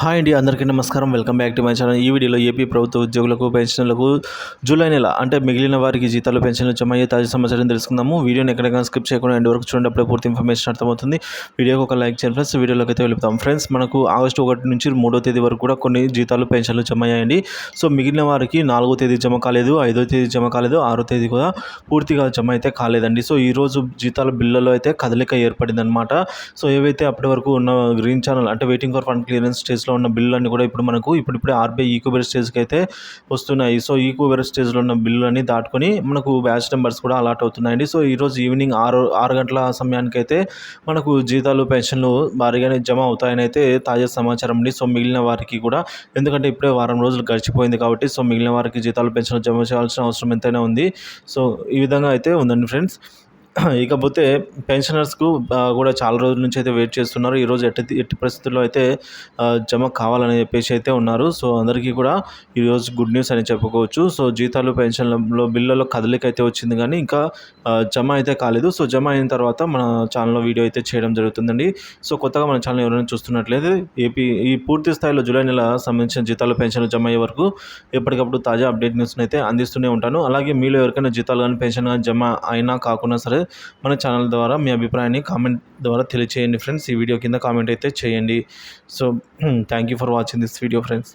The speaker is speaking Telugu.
హాయ్ అండి అందరికీ నమస్కారం. Welcome back to my channel. ఈ వీడియోలో ఏపీ ప్రభుత్వ ఉద్యోగులకు పెన్షన్లకు జూలై నెల అంటే మిగిలిన వారికి జీతాలు పెన్షన్లు జమ అయ్యే తాజా సమాచారం తెలుసుకుందాము. వీడియోని ఎక్కడైనా స్కిప్ చేయకుండా ఎండ్ వరకు చూడండి. అప్పుడే పూర్తి ఇన్ఫర్మేషన్ అర్థమవుతుంది. వీడియోకి ఒక లైక్ చేయండి ఫ్రెండ్స్. వీడియోలోకి అయితే వెళ్తాం. ఫ్రెండ్స్ మనకు ఆగస్టు ఒకటి నుంచి మూడో తేదీ వరకు కూడా కొన్ని జీతాలు పెన్షన్లు జమ అయ్యాయండి. సో మిగిలిన వారికి నాలుగో తేదీ జమ కాలేదు ఐదో తేదీ జమ కాలేదు ఆరో తేదీ కూడా పూర్తిగా జమ అయితే కాలేదండి. సో ఈ రోజు జీతాల బిల్లులో అయితే కదలిక ఏర్పడింది అనమాట సో ఏవైతే అప్పటి వరకు ఉన్న గ్రీన్ ఛానల్ అంటే వెయిటింగ్ ఫర్ ఫండ్ క్లియరెన్స్ స్టేజ్లో ఉన్న బిల్లు అన్ని కూడా ఇప్పుడు మనకు ఇప్పుడిప్పుడే ఆర్బీఐ ఈకోబెర్ స్టేజ్కి అయితే వస్తున్నాయి. సో ఈకోబెర్ స్టేజ్లో ఉన్న బిల్లు అన్ని దాటుకొని మనకు బ్యాచ్ నెంబర్స్ కూడా అలాట్ అవుతున్నాయండి. సో ఈరోజు ఈవినింగ్ ఆరు ఆరు గంటల సమయానికి అయితే మనకు జీతాలు పెన్షన్లు భారీగానే జమ అవుతాయని అయితే తాజా సమాచారం అండి. సో మిగిలిన వారికి కూడా ఎందుకంటే ఇప్పుడే వారం రోజులు గడిచిపోయింది కాబట్టి సో మిగిలిన వారికి జీతాలు పెన్షన్లు జమ చేయాల్సిన అవసరం ఎంతైనా ఉంది. సో ఈ విధంగా అయితే ఉందండి ఫ్రెండ్స్. ఇకపోతే పెన్షనర్స్కు కూడా చాలా రోజుల నుంచి అయితే వెయిట్ చేస్తున్నారు. ఈరోజు ఎట్టి ఎట్టి పరిస్థితుల్లో అయితే జమ కావాలని చెప్పేసి అయితే ఉన్నారు. సో అందరికీ కూడా ఈరోజు గుడ్ న్యూస్ అని చెప్పుకోవచ్చు. సో జీతాలు పెన్షన్లలో బిల్లులో కదలిక అయితే వచ్చింది కానీ ఇంకా జమ అయితే కాలేదు. సో జమ అయిన తర్వాత మన ఛానల్లో వీడియో అయితే చేయడం జరుగుతుందండి. సో కొత్తగా మన ఛానల్ ఎవరైనా చూస్తున్నట్లయితే ఏపీ ఈ పూర్తి స్థాయిలో జూలై నెల సంబంధించిన జీతాలు పెన్షన్లు జమ అయ్యే వరకు ఎప్పటికప్పుడు తాజా అప్డేట్ న్యూస్ని అయితే అందిస్తూనే ఉంటాను. అలాగే మీలో ఎవరికైనా జీతాలు కానీ పెన్షన్ కానీ జమ అయినా కాకుండా సరే మన ఛానల్ ద్వారా మీ అభిప్రాయాన్ని కామెంట్ ద్వారా తెలియచేయండి ఫ్రెండ్స్ ఈ వీడియో కింద కామెంట్ అయితే చేయండి. So thank you for watching this video friends